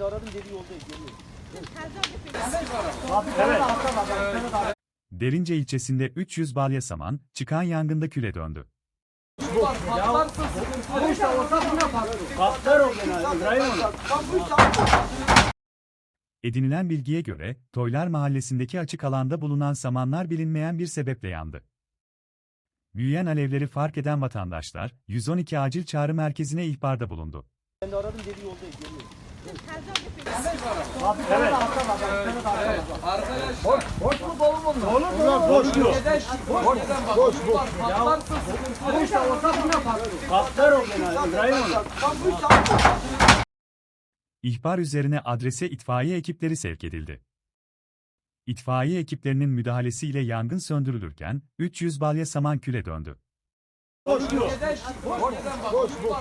De aradım dedi yoldayız geliyor. Derince ilçesinde 300 balya saman, çıkan yangında küle döndü. Edinilen bilgiye göre, Toylar Mahallesi'ndeki açık alanda bulunan samanlar bilinmeyen bir sebeple yandı. Büyüyen alevleri fark eden vatandaşlar, 112 acil çağrı merkezine ihbarda bulundu. Ben de aradım dedi yoldayız geliyor. Patlar o gene İbrahim onu. İhbar üzerine adrese itfaiye ekipleri sevk edildi. İtfaiye ekiplerinin müdahalesiyle yangın söndürülürken, 300 balya saman küle döndü. Boş boş. Boş boş.